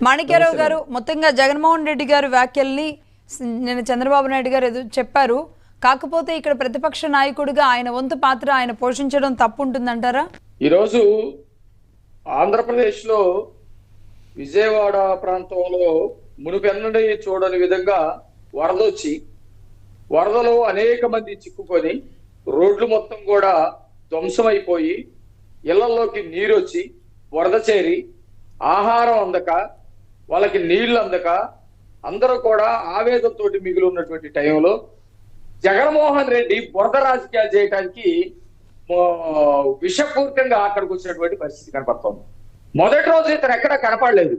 మాణిక్యరావు గారు మొత్తంగా జగన్మోహన్ రెడ్డి గారు వ్యాఖ్యల్ని నిన్న చంద్రబాబు నాయుడు గారు ఎదు చెప్పారు. కాకపోతే ఇక్కడ ప్రతిపక్ష నాయకుడిగా ఆయన వంతు పాత్ర ఆయన పోషించడం తప్పు ఉంటుందంటారా ఈరోజు ఆంధ్రప్రదేశ్లో విజయవాడ ప్రాంతంలో మునుపెన్నడీ చూడని విధంగా వరద వచ్చి వరదలో అనేక మంది చిక్కుకొని రోడ్లు మొత్తం కూడా ధ్వంసమైపోయి ఇళ్ళలోకి నీరు వచ్చి వరద చేరి ఆహారం అందక వాళ్ళకి నీళ్ళు అందక అందరూ కూడా ఆవేదంతో మిగిలి ఉన్నటువంటి టైంలో జగన్మోహన్ రెడ్డి బురద రాజకీయాలు చేయడానికి విషపూరితంగా అక్కడికి వచ్చినటువంటి పరిస్థితి కనపడుతోంది. మొదటి రోజు ఇతను ఎక్కడ కనపడలేదు.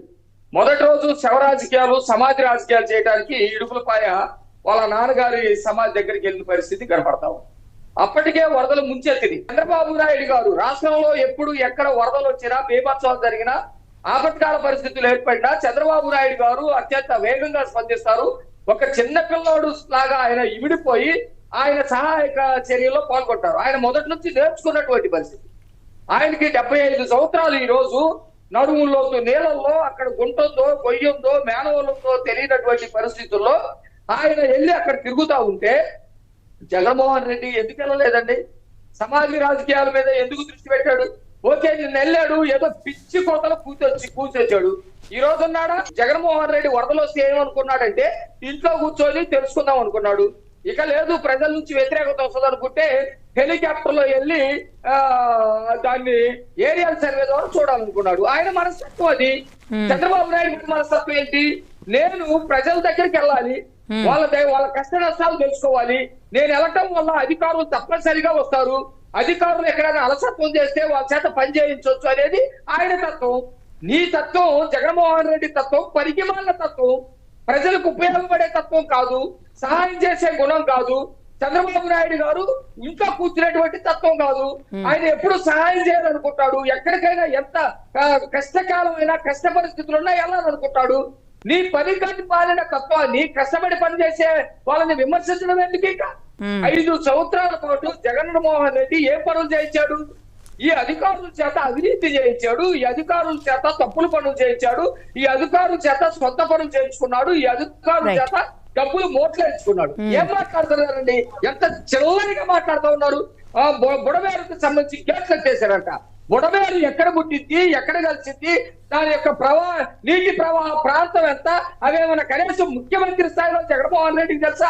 మొదటి రోజు శవ రాజకీయాలు సమాజ రాజకీయాలు చేయడానికి ఇడుపులపాయ వాళ్ళ నాన్నగారి సమాజ్ దగ్గరికి వెళ్ళిన పరిస్థితి కనపడతాం అప్పటికే వరదలు ముంచెత్తింది చంద్రబాబు నాయుడు గారు రాష్ట్రంలో ఎప్పుడు ఎక్కడ వరదలు వచ్చినా బీభత్సవాలు జరిగినా ఆపత్కాల పరిస్థితులు ఏర్పడినా చంద్రబాబు నాయుడు గారు అత్యంత వేగంగా స్పందిస్తారు. ఒక చిన్న పిల్లోడు లాగా ఆయన ఇమిడిపోయి ఆయన సహాయక చర్యల్లో పాల్గొంటారు. ఆయన మొదటి నుంచి నేర్చుకున్నటువంటి పరిస్థితి. ఆయనకి డెబ్బై ఐదు సంవత్సరాలు ఈ రోజు. నడుముల్లో నీళ్ళల్లో అక్కడ గుంటుందో గొయ్యందో మేనవలంతో తెలియనటువంటి పరిస్థితుల్లో ఆయన వెళ్ళి అక్కడ తిరుగుతా ఉంటే జగన్మోహన్ రెడ్డి ఎందుకు వెళ్ళలేదండి? సమాజ రాజకీయాల మీద ఎందుకు దృష్టి పెట్టాడు? ఓకే నిన్న వెళ్ళాడు ఏదో పిచ్చి కోతలు కూర్చొచ్చి కూర్చొచ్చాడు. ఈ రోజు ఉన్నాడా? జగన్మోహన్ రెడ్డి వరదలు వస్తే ఏమనుకున్నాడంటే ఇంట్లో కూర్చొని తెలుసుకుందాం అనుకున్నాడు. ఇక లేదు ప్రజల నుంచి వ్యతిరేకత వస్తుంది అనుకుంటే హెలికాప్టర్లో వెళ్ళి ఆ దాన్ని ఏరియల్ సర్వే ద్వారా చూడాలనుకున్నాడు. ఆయన మనస్తత్వం అది. చంద్రబాబు నాయుడు మనస్తత్వం ఏంటి? నేను ప్రజల దగ్గరికి వెళ్ళాలి. వాళ్ళ వాళ్ళ కష్ట నష్టాలు తెలుసుకోవాలి. నేను వెళ్ళటం వల్ల అధికారులు తప్పనిసరిగా వస్తారు. అధికారులు ఎక్కడైనా అలసత్వం చేస్తే వాళ్ళ చేత పని చేయించవచ్చు అనేది ఆయన తత్వం. నీ తత్వం జగన్మోహన్ రెడ్డి తత్వం పరిగిమాల తత్వం. ప్రజలకు ఉపయోగపడే తత్వం కాదు సహాయం చేసే గుణం కాదు. చంద్రబాబు నాయుడు గారు ఇంట్లో కూర్చునేటువంటి తత్వం కాదు. ఆయన ఎప్పుడు సహాయం చేయాలనుకుంటాడు? ఎక్కడికైనా ఎంత కష్టకాలమైనా కష్ట పరిస్థితులున్నా వెళ్ళాలనుకుంటాడు? నీ పని కాని పాలిన తత్వాన్ని కష్టపడి పని చేసే వాళ్ళని విమర్శించడం ఎందుకు ఇక? ఐదు సంవత్సరాల పాటు జగన్మోహన్ రెడ్డి ఏ పనులు చేయించాడు? ఈ అధికారుల చేత అవినీతి చేయించాడు ఈ అధికారుల చేత తప్పులు పనులు చేయించాడు ఈ అధికారుల చేత సొంత పనులు చేయించుకున్నాడు ఈ అధికారుల. చేత డబ్బులు మోట్లేసుకున్నాడు ఏం మాట్లాడుతున్నారండి? ఎంత చిల్లరిగా మాట్లాడుతూ ఉన్నారు? బుడమేరుకు సంబంధించి గేట్లు ఎత్తేసారంట బుడమేరు ఎక్కడ పుట్టింది? ఎక్కడ కలిసింది? దాని యొక్క ప్రవాహ నీటి ప్రవాహ ప్రాంతం ఎంత? అవేమన్నా కనీసం ముఖ్యమంత్రి స్థాయిలో జగన్మోహన్ రెడ్డికి తెలుసా?